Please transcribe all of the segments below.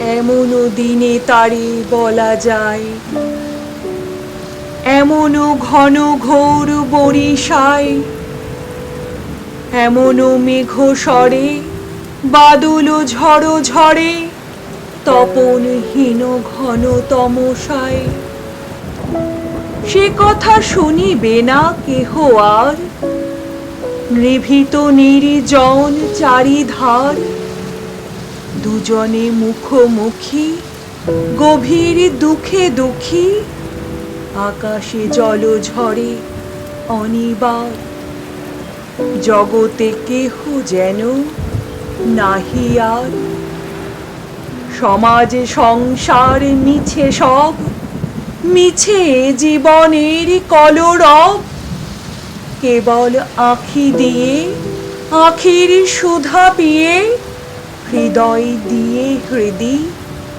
এমনও দিনে তারে বলা যায়। এমনও ঘন ঘোর বরিশায়। এমনও মেঘ সরে, বাদল ঝড় ঝড়ে, তপনহীন ঘন তমসায় সে কথা শুনিবে না কেহ আর? নিভৃত নির্জন চারিধার দুজনে মুখোমুখি, গভীর দুঃখে দুঃখী, আকাশে জল ঝরে অনিবার। জগতে কেহ যেন নাহি আর। সমাজ সংসার মিছে সব, মিছে জীবনের কলরব। কেবল আখি দিয়ে, আখির সুধা পিয়ে হৃদয় দিয়ে হৃদি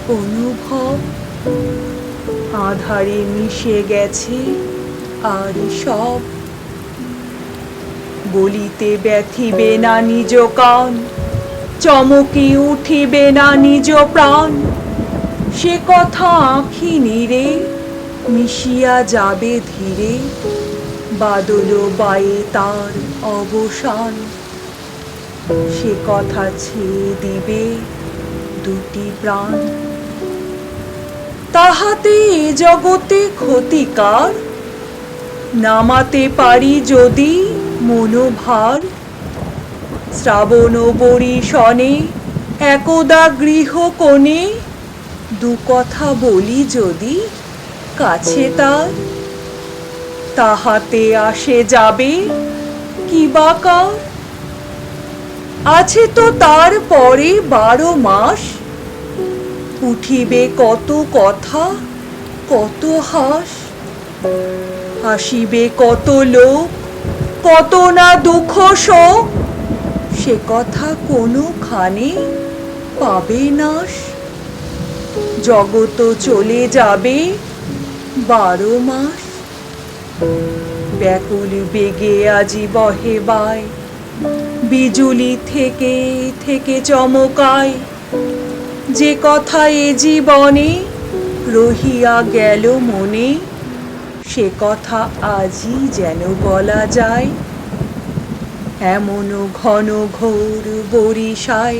অনুভব। আধারে মিশে গেছে আর সব। বলিতে ব্যথিবে না নিজ কান, চমকে উঠিবে না নিজ প্রাণ। সে কথা আঁখি নিরে মিশিয়া যাবে ধীরে, বাদল বায়ে তার অবসান। সে কথা ছেয়ে দিবে দুটি প্রাণ। তাহাতে এ জগতে ক্ষতিকার, নামাতে পারি যদি মনোভার। শ্রাবণ বরিশনে একদা গৃহ কোণে দু কথা বলি যদি কাছে তার। তাহাতে আসে যাবে কি বা কার? আছে তো তার পরে বারো মাস? উঠিবে কত কথা, কত হাস? হাসিবে কত লোক, কত না দুঃখ শোক? সে কথা কোনোখানে পাবে নাশ? জগত চলে যাবে বারো মাস। ব্যাকুল বেগে আজি বহে বায়। বিজুলি থেকে থেকে চমকায়। যে কথা এ জীবনে রহিয়া গেল মনে, সে কথা আজই যেন বলা যায়। এমন ঘন ঘোর বরিশায়